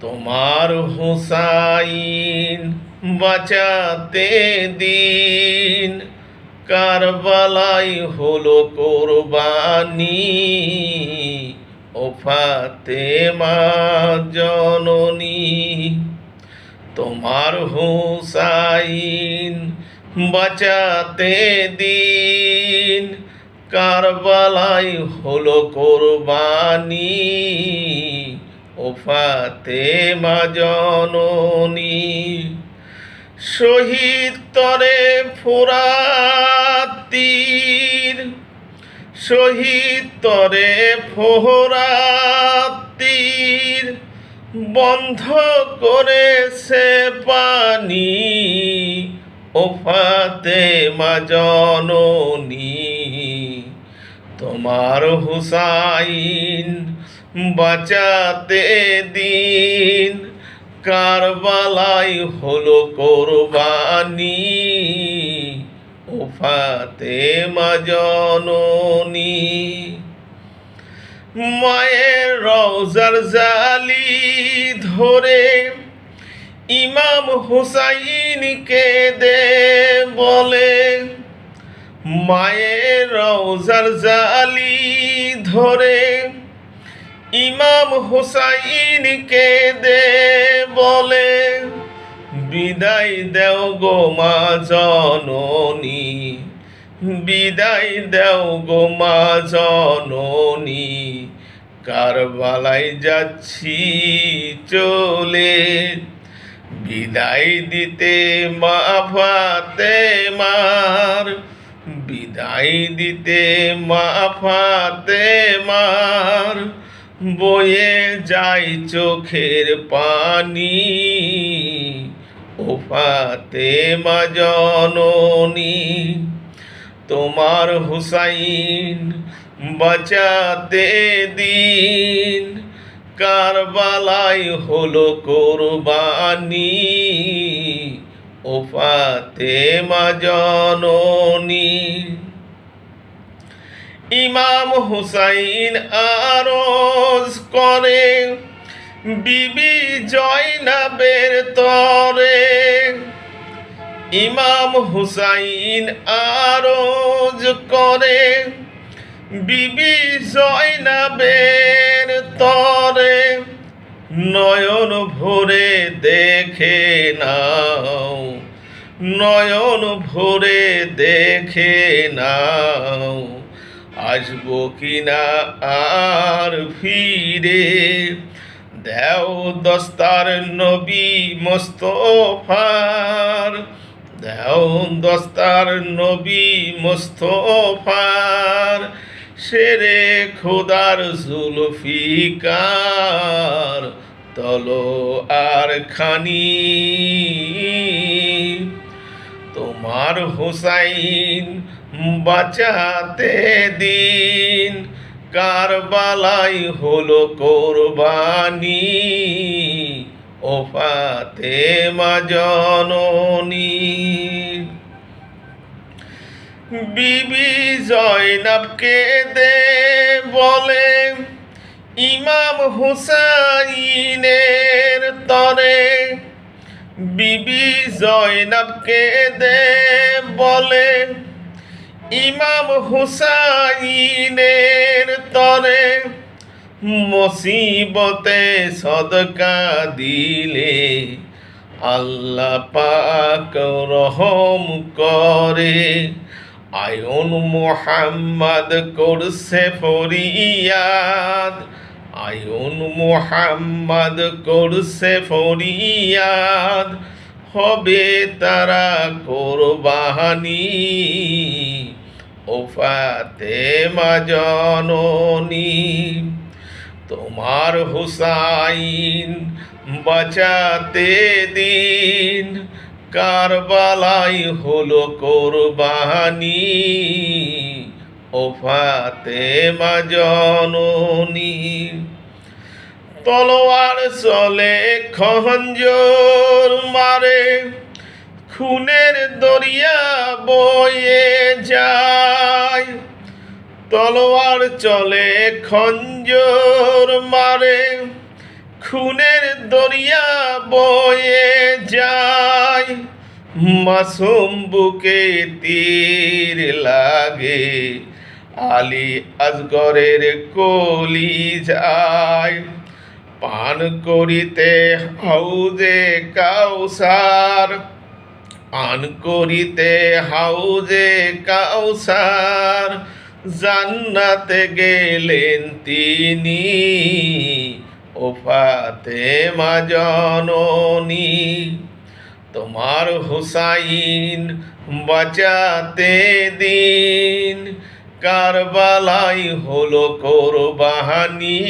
তোমার হুসাইন বাঁচাতে দিন। কারবালাই হলো কোরবানি, ও ফাতেমা জননী। তোমার হুসাইন বাঁচাতে দিন। কারবালাই হলো কোরবানি ও ফাতেমা জননী শহীদ তরে ফোরাতির শহীদ তরে ফোরাতির বন্ধ করেছে পানি ও ফাতেমা জননী। তোমার হুসাইন বাঁচাতে দিন। কারবালাই হলো কোরবানি ও ফাতেমা জননী। মায়ের রওজার জালি ধরে ইমাম হুসাইনকে দে বলে। মায়ের রওজার জালি ধরে ইমাম হুসাইনকে দে বলে, বিদায় দেও গো মা জননী, বিদায় দেও গো মা জননী কারবালাই যাচ্ছি চলে, বিদায় দিতে মা ফাতে মার, বিদায় দিতে মা ফাতে মার। বয়ে যাই চোখের পানি ও ফাতে মা জননী, তোমার হুসাইন বাঁচাতে দিন কারবালাই হলো কোরবানি ও ফাতেমা জননী। ইমাম হুসাইন আরজ করে, বিবি জয়নাবের তরে। ইমাম হুসাইন আরজ করে, বিবি জয়নাবের তরে। নয়ন ভরে দেখে নাও, নয়ন ভরে দেখে নাও। আসব কিনা আর ফিরে? দেও দস্তার নবী মোস্তফার। দেও দস্তার নবী মোস্তফার। শেরে খোদার জুলফিকার, তলো আর খানি। তোমার হুসাইন বাঁচাতে দিন। কারবালাই হলো কোরবানি ও ফাতেমা জননী। বিবি জয়নাবকে দে বলে, ইমাম হুসাইনের তরে। বিবি জয়নাবকে দে বলে ইমাম হুসাইনের তরে মুসিবতে সদকা দিলে আল্লাহ পাক রহম করে। আয়ন মোহাম্মদ করছে ফরিয়াদ। আয়ন মোহাম্মদ করছে ফরিয়াদ। হবে তারা কোরবানি। ও ফাতেমা জননী তোমার হুসাইন বাঁচাতে দিন কারবালাই হলো কোরবানি। ও ফাতেমা জননী তলোয়ার চলে খঞ্জর মারে, খুনের দরিয়া বয়ে যায় তলোয়ার চলে খঞ্জর মারে, খুনের দরিয়া বয়ে যায়। মাসুম বুকে তীর লাগে, আলী আজগরের কলি যায়। পান করিতে হাউজে কাউসার, পান করিতে হাউজে কাউসার। জান্নাতে গেলেন তিনি ও ফাতেমা জননী। তোমার হুসাইন বাঁচাতে দিন কারবালাই হলো কোরবানি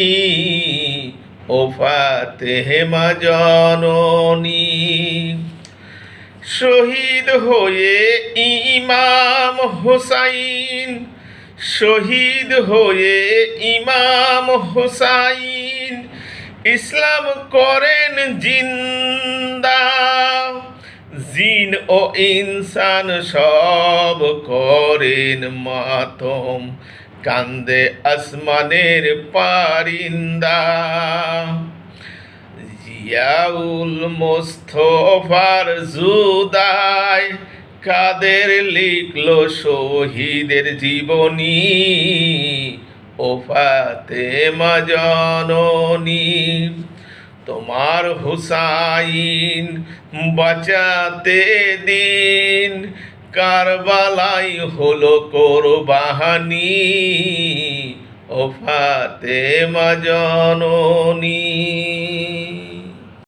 ও ফাতেমা জননী। শহীদ হয়ে ইমাম হুসাইন শহীদ হয়ে ইমাম হুসাইন ইসলাম করেন জিন্দা। জিন ও ইনসান সব করেন মাতম, কান্দে আসমানের পারিন্দা। জিয়াউল মোস্তফার জুদায় কাদের লিখল শহীদের জীবনী? ও ফাতেমা জননী, তোমার হুসাইন বাঁচাতে দিন। কারবালাই হলো কোরবানি ও ফাতেমা জননী।